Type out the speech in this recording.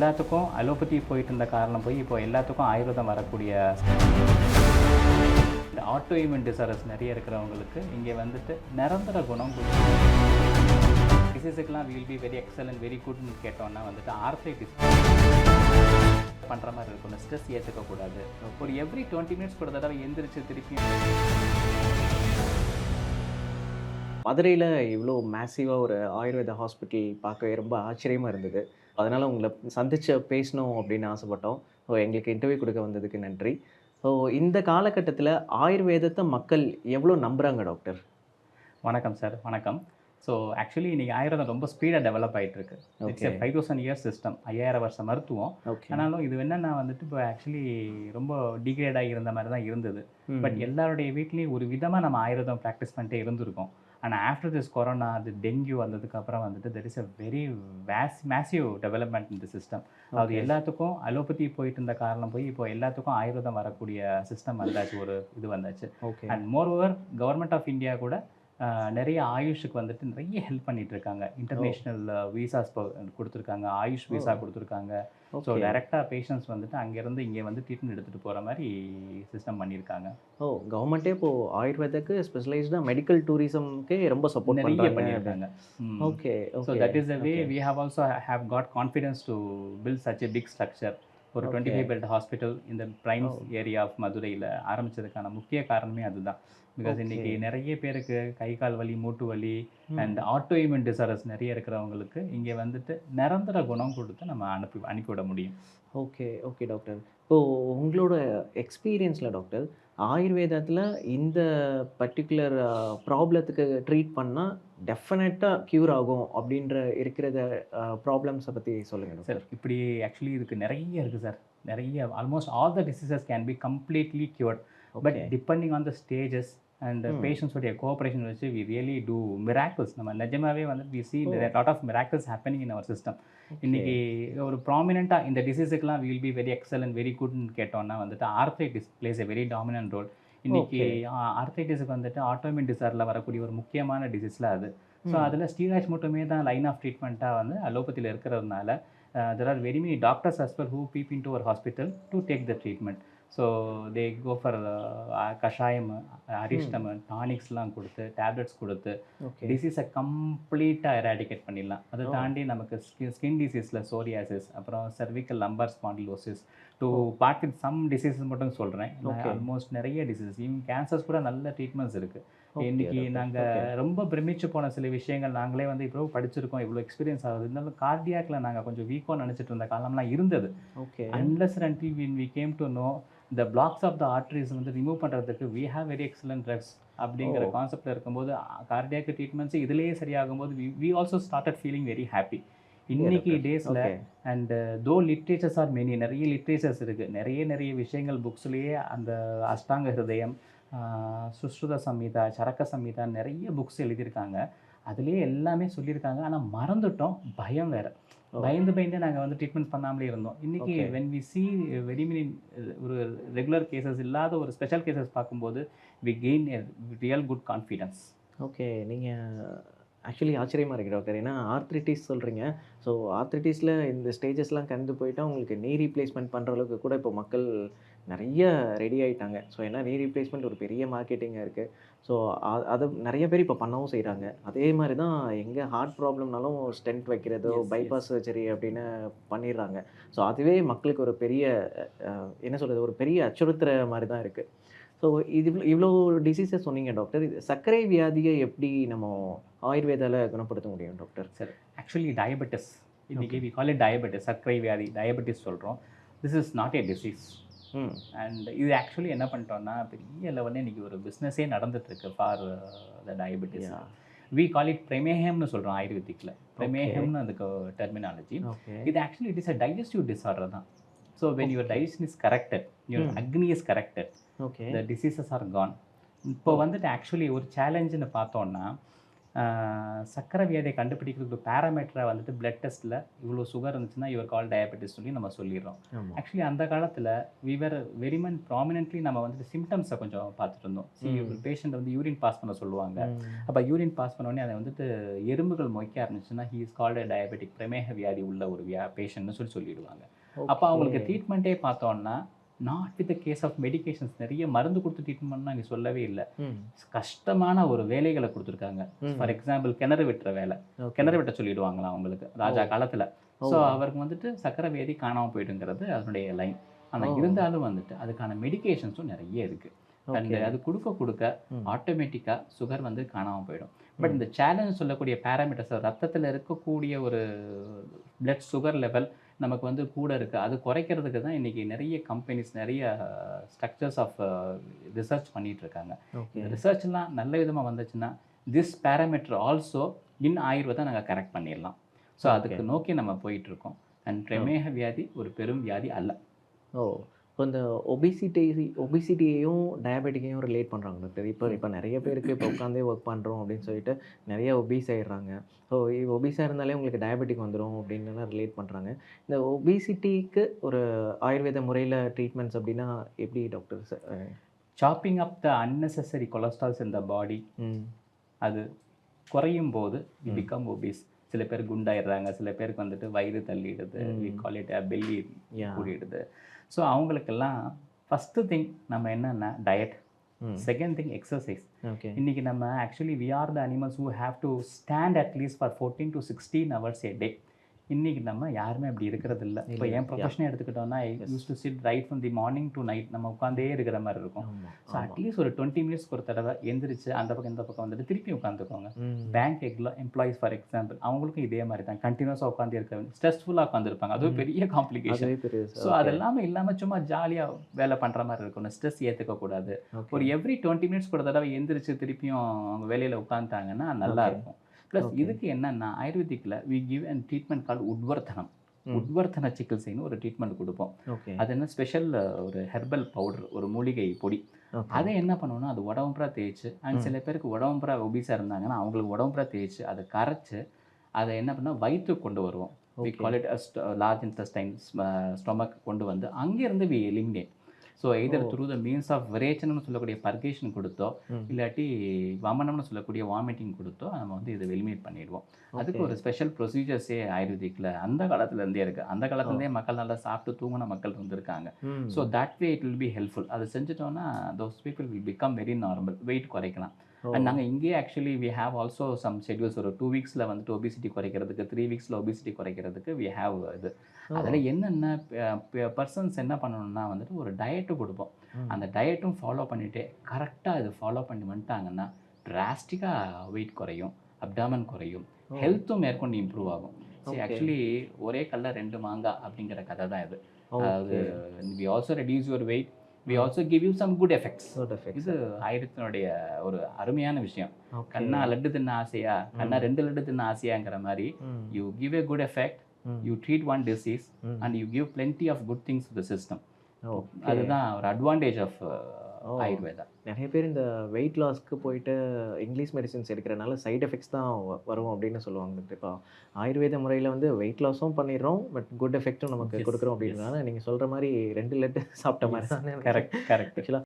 எல்லாத்துக்கும் அலோபதி போயிட்டு இருந்த காரணம் போய் இப்போ எல்லாத்துக்கும் ஆயுர்வேதம் வரக்கூடிய ஆட்டோ இம்யூன் டிசார்டர்ஸ் நிறைய இருக்கிறவங்களுக்கு இங்கே வந்துட்டு நிரந்தர குணம் டிசீஸுக்கெலாம் will be very excellent very குட்னு கேட்டோம்னா வந்துட்டு ஆர்த்தைட்டிஸ் பண்ணுற மாதிரி இருக்கணும் ஸ்ட்ரெஸ் ஏற்றுக்கக்கூடாது ஒரு எவ்ரி டுவெண்ட்டி மினிட்ஸ் கூட தடவை எந்திரிச்சு திருப்பி மதுரையில் இவ்வளோ மேசிவாக ஒரு ஆயுர்வேத ஹாஸ்பிட்டல் பார்க்கவே ரொம்ப ஆச்சரியமாக இருந்தது. அதனால் உங்களை சந்திச்சு பேசணும் அப்படின்னு ஆசைப்பட்டோம். ஸோ எங்களுக்கு இன்டர்வியூ கொடுக்க வந்ததுக்கு நன்றி. ஸோ இந்த காலகட்டத்தில் ஆயுர்வேதத்தை மக்கள் எவ்வளோ நம்புகிறாங்க டாக்டர் வணக்கம் சார் வணக்கம். ஸோ ஆக்சுவலி இன்னைக்கு ஆயுர்வேதம் ரொம்ப ஸ்பீடாக டெவலப் ஆயிட்டு இருக்கு it's. Five thousand years system ஐயாயிரம் வருஷம் மருத்துவம். ஆனாலும் இது என்னன்னா வந்துட்டு இப்போ ஆக்சுவலி ரொம்ப டிகிரேட் ஆகி இருந்த மாதிரி தான் இருந்தது பட் எல்லாருடைய வீட்லேயும் ஒரு விதமாக நம்ம ஆயுர்வேதம் ப்ராக்டிஸ் பண்ணிட்டே இருந்திருக்கோம். ஆனால் ஆஃப்டர் திஸ் கொரோனா அது டெங்கு வந்ததுக்கு அப்புறம் வந்துட்டு there is a very vast massive development இந்த சிஸ்டம் அது எல்லாத்துக்கும் அலோபதி போயிட்டு இருந்த காரணம் போய் இப்போ எல்லாத்துக்கும் ஆயுர்வேதம் வரக்கூடிய சிஸ்டம் வந்தாச்சு ஒரு இது வந்தாச்சு. Okay and moreover government of India கூட நிறைய ஆயுஷுக்கு வந்துட்டு நிறைய ஹெல்ப் பண்ணிட்டு இருக்காங்க இன்டர்நேஷ்னல் விசாஸ் கொடுத்துருக்காங்க. ஆயுஷ் விசா கொடுத்துருக்காங்க. ஸோ டைரெக்டாக பேஷண்ட்ஸ் வந்துட்டு அங்கேருந்து இங்கே வந்து ட்ரீட்மெண்ட் எடுத்துகிட்டு போகிற மாதிரி சிஸ்டம் பண்ணியிருக்காங்க. ஓ கவர்மெண்ட்டே இப்போது ஆயுர்வேதக்கு ஸ்பெஷலைஸ்டாக மெடிக்கல் டூரிசம்க்கே ரொம்ப சப்போர்ட் நிறைய பண்ணியிருக்காங்க. Okay so that is the way. We have also have got confidence to build such a big structure ஒரு. டுவெண்ட்டி ஃபைவ் பெட் ஹாஸ்பிட்டல் இந்த பிரைம் Oh. ஏரியா ஆஃப் மதுரையில் ஆரம்பிச்சதுக்கான முக்கிய காரணமே அதுதான் பிகாஸ். இன்னைக்கு நிறைய பேருக்கு கை கால் வலி மூட்டு வலி. அண்ட் ஆட்டோ இம்யூன் டிசார்டர்ஸ் நிறைய இருக்கிறவங்களுக்கு இங்கே வந்துட்டு நிரந்தர குணம் கொடுத்து நம்ம அனுப்பி அனுப்பிவிட முடியும் ஓகே ஓகே டாக்டர் இப்போது உங்களோட எக்ஸ்பீரியன்ஸில் டாக்டர் ஆயுர்வேதத்தில் இந்த பர்டிகுலர் ப்ராப்ளத்துக்கு ட்ரீட் பண்ணால் டெஃபினட்டாக க்யூர் ஆகும் அப்படின்ற இருக்கிறத ப்ராப்ளம்ஸை பற்றி சொல்லுங்கள் சார் இப்படி ஆக்சுவலி இதுக்கு நிறைய இருக்குது சார் நிறைய almost all the diseases can be completely cured. But depending on the stages and. பேஷண்ட்ஸோடைய cooperation வச்சு வி ரியலி டூ மிராக்கிள்ஸ் நம்ம நிஜமாவே வந்து we see. Lot of miracles happening in our system இன்னைக்கு ஒரு ப்ராமினெண்ட்டாக இந்த டிசீஸுக்கெலாம் will be very excellent very குட்னு கேட்டோம்னா வந்துட்டு arthritis plays a very dominant role இன்னைக்கு ஆர்த்ரைட்டிஸுக்கு வந்துட்டு ஆட்டோமின் டிசார்டில் வரக்கூடிய ஒரு முக்கியமான டிசீஸில் அது. ஸோ அதில் ஸ்டீராய்ட்ஸ் மட்டுமே தான் லைன் ஆஃப் ட்ரீட்மெண்ட்டாக வந்து அலோபதியில் இருக்கிறதுனால there are very many doctors as well who peep into our hospital to take the treatment. So they go for kashayam arishtam டானிக்ஸ்லாம் கொடுத்து டேப்லெட்ஸ் கொடுத்து டிசீஸை கம்ப்ளீட்டாக எராடிகேட் பண்ணிடலாம். அதை. தாண்டி நமக்கு ஸ்கின் ஸ்கின் டிசீஸில் சோரியாசிஸ் அப்புறம் cervical lumbar spondylosis to with some diseases மட்டும் சொல்கிறேன். ஆல்மோஸ்ட் நிறைய டிசீசஸ் ஈவன் கேன்சர்ஸ் கூட நல்ல ட்ரீட்மெண்ட்ஸ் இருக்குது இன்னைக்கு. நாங்கள். ரொம்ப பிரமிச்சு போன சில விஷயங்கள் நாங்களே வந்து இவ்வளோ படிச்சிருக்கோம் இவ்வளோ எக்ஸ்பீரியன்ஸ் ஆகுது. இருந்தாலும் கார்டியாக்ல நாங்கள் கொஞ்சம் வீக்கோ நினச்சிட்டு இருந்த காலம்லாம் இருந்தது. Okay. Unless until when we came to the blocks of the arteries வந்து ரிமூவ் பண்ணுறதுக்கு we have very excellent drugs அப்படிங்கிற. கான்செப்டில் இருக்கும்போது கார்டியாக் ட்ரீட்மெண்ட்ஸ் இதுலேயே சரியாகும்போது we we also started feeling very happy. இன்னைக்கு டேஸில் and though literatures are many நிறைய literatures இருக்குது நிறைய நிறைய விஷயங்கள் புக்ஸ்லேயே அந்த அஷ்டாங்க ஹிருதயம் சுஸ்ருத சம்ஹிதா சரக்க சம்ஹிதா நிறைய புக்ஸ் எழுதியிருக்காங்க. அதுலேயே எல்லாமே சொல்லியிருக்காங்க. ஆனால் மறந்துட்டோம். பயம் வேற. பயந்து பயந்து நாங்கள் வந்து ட்ரீட்மெண்ட் பண்ணாமலே இருந்தோம். இன்னைக்கு. When we see very many ஒரு ரெகுலர் கேசஸ் இல்லாத ஒரு ஸ்பெஷல் கேசஸ் பார்க்கும்போது we gain real good confidence okay நீங்கள் ஆக்சுவலி ஆச்சரியமாக இருக்கு டாக்டர். ஏன்னா ஆர்த்ரிட்டிஸ் சொல்கிறீங்க ஸோ ஆர்த்ரிட்டிஸில் இந்த ஸ்டேஜஸ்லாம் கடந்து போயிட்டா உங்களுக்கு நீ ரீப்ளேஸ்மெண்ட் பண்ணுற அளவுக்கு கூட இப்போ மக்கள் நிறைய ரெடி ஆயிட்டாங்க. ஸோ ஏன்னா நீ ரீப்ளேஸ்மெண்ட் ஒரு பெரிய மார்க்கெட்டிங்காக இருக்குது ஸோ அதை நிறைய பேர் இப்போ பண்ணவும் செய்கிறாங்க அதே மாதிரி தான் எங்கே ஹார்ட் ப்ராப்ளம்னாலும் ஸ்டென்ட் வைக்கிறதோ. பைபாஸ் சர்ஜரி அப்படின்னு பண்ணிடுறாங்க. ஸோ அதுவே மக்களுக்கு ஒரு பெரிய என்ன சொல்கிறது ஒரு பெரிய அச்சுறுத்துற மாதிரி தான் இருக்குது ஸோ இது இவ்வளோ டிசீஸஸ் சொன்னீங்க டாக்டர் இது சர்க்கரை வியாதியை எப்படி நம்ம ஆயுர்வேதால குணப்படுத்த முடியும் டாக்டர் சார் ஆக்சுவலி டயபெட்டிஸ் இன்னைக்கு வி கால் இட் டயபெட்டிஸ் சர்க்கரை வியாதி டயபெட்டிஸ் சொல்கிறோம் this is not a disease hmm. And இது ஆக்சுவலி என்ன பண்ணிட்டோம்னா பெரிய லெவலில் இன்னைக்கு ஒரு பிஸ்னஸே நடந்துட்டு இருக்கு for the diabetes. We call it பிரமேஹம்னு சொல்கிறோம் ஆயுர்வேதிக்கில் பிரமேஹம்னு அதுக்கு டெர்மினாலஜி இது actually it is a digestive disorder தான். So when your digestion is corrected your Hmm. Agni is corrected okay the diseases are Khan இப்போ வந்துட்டு ஆக்சுவலி ஒரு சேலஞ்சுன்னு பார்த்தோம்னா ஆஹ் சக்கரை வியாதியை கண்டுபிடிக்கிறதுக்கு பேராமீட்டரை வந்துட்டு பிளட் டெஸ்ட்டில் இவ்வளோ சுகர் இருந்துச்சுன்னா இவர் கால் டயபெட்டிஸ் சொல்லி நம்ம சொல்லிடுறோம். ஆக்சுவலி அந்த காலத்தில் விவர் வெரி மன் ப்ராமினென்ட்லி நம்ம வந்துட்டு சிம்டம்ஸை கொஞ்சம் பார்த்துட்டு இருந்தோம். ம். ஒரு பேஷண்ட் வந்து யூரின் பாஸ் பண்ண சொல்லுவாங்க. அப்போ யூரின் பாஸ் பண்ணோடனே அதை வந்துட்டு எறும்புகள் மொய்க்க ஆரம்பிச்சுன்னா ஹீ இஸ் கால்டு டயபெட்டிக் பிரமேக வியாதி உள்ள ஒரு வியா பேஷண்ட்னு சொல்லி சொல்லிடுவாங்க. அப்போ அவங்களுக்கு ட்ரீட்மெண்ட்டே பார்த்தோம்னா not with case of medications நிறைய மருந்து கொடுத்து ட்ரீட்மெண்ட் இங்கே சொல்லவே இல்லை. கஷ்டமான ஒரு வேலைகளை கொடுத்துருக்காங்க. ஃபார் எக்ஸாம்பிள் கிணறு வெட்டுற வேலை. கிணறு வெட்ட சொல்லிடுவாங்களாம் அவங்களுக்கு? ராஜா. காலத்தில். ஸோ. அவருக்கு வந்துட்டு சக்கரை வியாதி காணாமல் போயிடுங்கிறது அதனுடைய லைன் ஆனால். இருந்தாலும் வந்துட்டு அதுக்கான மெடிகேஷன்ஸும் நிறைய இருக்குது அண்ட் அது கொடுக்க கொடுக்க. ஆட்டோமேட்டிக்காக சுகர் வந்து காணாமல் போயிடும். பட் இந்த சேலஞ்ச் சொல்லக்கூடிய பேராமீட்டர்ஸ் ரத்தத்தில் இருக்கக்கூடிய ஒரு பிளட் சுகர் லெவல் நமக்கு வந்து கூட இருக்குது அது குறைக்கிறதுக்கு தான் இன்றைக்கி நிறைய கம்பெனிஸ் நிறைய ஸ்ட்ரக்சர்ஸ் ஆஃப் ரிசர்ச் பண்ணிட்டு இருக்காங்க. ஓகே இந்த ரிசர்ச்லாம் நல்ல விதமாக வந்துச்சுன்னா this parameter also in Ayurveda நாங்கள் கரெக்ட் பண்ணிடலாம். ஸோ அதுக்கு நோக்கி நம்ம போயிட்டு இருக்கோம். அண்ட் பிரமேக வியாதி ஒரு பெரும் வியாதி அல்ல. ஓ. இப்போ இந்த ஒபிசிட்டி ஒபிசிட்டியையும் டயபெட்டிக்கையும் ரிலேட் பண்ணுறாங்க டாக்டர் இப்போ இப்போ நிறைய பேருக்கு இப்போ உட்காந்தே ஒர்க் பண்ணுறோம் அப்படின்னு சொல்லிட்டு நிறைய ஒபீஸ் ஆயிடுறாங்க. ஸோ ஒபீஸாக இருந்தாலே உங்களுக்கு டயபெட்டிக் வந்துடும் அப்படின்னு ரிலேட் பண்ணுறாங்க இந்த ஒபிசிட்டிக்கு ஒரு ஆயுர்வேத முறையில் ட்ரீட்மெண்ட்ஸ் அப்படின்னா எப்படி doctor chopping up the unnecessary cholesterols the body அது குறையும் போது. பிகம் ஒபிஸ் சில பேர் குண்டாயிடுறாங்க சில பேருக்கு வந்துட்டு வயிறு தள்ளிடுது. வி கால் இட் பெல்லி கூடிடுது. ஸோ அவங்களுக்கெல்லாம் ஃபஸ்ட்டு திங் நம்ம என்னென்னா diet second thing exercise okay இன்னைக்கு நம்ம actually we are the animals who have to stand at least for fourteen to sixteen hours a day இன்னைக்கு நம்ம யாருமே அப்படி இருக்கிறது இல்லை. இப்போ என். ப்ரொஃபஷனே எடுத்துக்கிட்டோம்னா. Use to sit right from the morning to night நம்ம உட்காந்தே இருக்கிற மாதிரி இருக்கும். ஸோ அட்லீஸ்ட் ஒரு டுவெண்ட்டி மினிட்ஸ்க்கு ஒரு தடவை எந்திரிச்சு அந்த பக்கம் இந்த பக்கம் வந்துட்டு திருப்பி உட்காந்துக்கோங்க பேங்க் எக்ல எம்ப்ளாயிஸ் ஃபார் எக்ஸாம்பிள் அவங்களுக்கும் இதே மாதிரி தான். கண்டினியூஸாக உட்காந்து இருக்க ஸ்ட்ரெஸ்ஃபுல்லாக உட்காந்துருப்பாங்க அதுவும். பெரிய காம்ப்ளிகேஷன் ஸோ அது எல்லாமே இல்லாமல் சும்மா ஜாலியாக வேலை பண்ணுற மாதிரி இருக்கணும் ஸ்ட்ரெஸ் ஏற்றுக்க கூடாது. ஒரு எவ்ரி டுவெண்ட்டி மினிட்ஸ் கூட தடவை எந்திரிச்சு திருப்பியும் அவங்க வேலையில் உட்காந்துட்டாங்கன்னா நல்லா. இருக்கும். ப்ளஸ். இதுக்கு என்னன்னா ஆயுர்வேதிக்கில் we give and treatment call udvartanam. உட்வர்த்தன சிகிச்சைன்னு ஒரு ட்ரீட்மெண்ட் கொடுப்போம் அது என்ன ஸ்பெஷல் ஒரு ஹெர்பல் பவுடர் ஒரு மூலிகை பொடி அதை என்ன பண்ணணும்னா அது உடம்புறா தேய்ச்சி அண்ட். சில பேருக்கு உடம்புறா ஒபிஸாக இருந்தாங்கன்னா அவங்களுக்கு உடம்புறா தேய்ச்சி அதை கரைச்சு அதை என்ன பண்ணால் வயிற்றுக்கு கொண்டு வருவோம் we. Call it large intestine stomach கொண்டு வந்து அங்கேருந்து we eliminate so either. Through the means of விரேச்சனம்னு சொல்லக்கூடிய பர்கேஷன் கொடுத்தோ. இல்லாட்டி வமனம்னு சொல்லக்கூடிய வாமிட்டிங் கொடுத்தோ நம்ம வந்து இதை எலிமினேட் பண்ணிடுவோம் அதுக்கு. ஒரு ஸ்பெஷல் ப்ரொசீஜர்ஸே ஆயுர்வேதிக்கில் அந்த காலத்துல இருந்தே இருக்குது அந்த காலத்துலேருந்தே மக்கள் நல்லா சாப்பிட்டு தூங்கின மக்கள் இருந்திருக்காங்க. So that way it will be helpful அதை செஞ்சுட்டோம்னா those people will become very normal weight குறைக்கலாம். அண்ட் நாங்கள் இங்கேயே actually we have also some schedules ஒரு டூ வீக்ஸில் வந்துட்டு ஒபிசிட்டி குறைக்கிறதுக்கு த்ரீ வீக்ஸில் ஒபிசிட்டி குறைக்கிறதுக்கு வி ஹேவ் இது ஓ. அதில் என்னென்ன பர்சன்ஸ் என்ன பண்ணணும்னா வந்துட்டு ஒரு டயட்டு கொடுப்போம் ம். அந்த டயட்டும் ஃபாலோ பண்ணிவிட்டு கரெக்டாக இது ஃபாலோ பண்ணி வந்துட்டாங்கன்னா டிராஸ்டிக்காக வெயிட் குறையும் அப்டாமன் குறையும். ஹெல்த்தும் மேற்கொண்டு இம்ப்ரூவ் ஆகும் சரி. ஆக்சுவலி ஒரே கல்ல ரெண்டு மாங்காய் அப்படிங்கிற கதை தான் இது அதாவது we also reduce your weight we also give you some good effects Good effects. இது ஆயிரத்தினுடைய ஒரு அருமையான விஷயம். கண்ணா லட்டு தின்ன ஆசையா கண்ணா. ரெண்டு லட்டு தின்ன ஆசையாங்கிற மாதிரி. You give a good effect. You treat one disease. And you give plenty of good things to the system. அதுதான் ஒரு அட்வான்டேஜ் ஆஃப். ஆயுர்வேதா நிறைய பேர் இந்த வெயிட் லாஸ்க்கு போயிட்டு இங்கிலீஷ் மெடிசின்ஸ் எடுக்கிறனால சைடு எஃபெக்ட்ஸ் தான் வரும் அப்படின்னு சொல்லுவாங்க. இப்போ ஆயுர்வேத முறையில் வந்து வெயிட் லாஸும் பண்ணிடுறோம் பட் குட் எஃபெக்ட்டும் நமக்கு கொடுக்குறோம் அப்படின்றனால நீங்கள் சொல்கிற மாதிரி ரெண்டு லெட்டு சாப்பிட்ட மாதிரி தான் கரெக்ட் கரெக்ட் ஆக்சுவலாக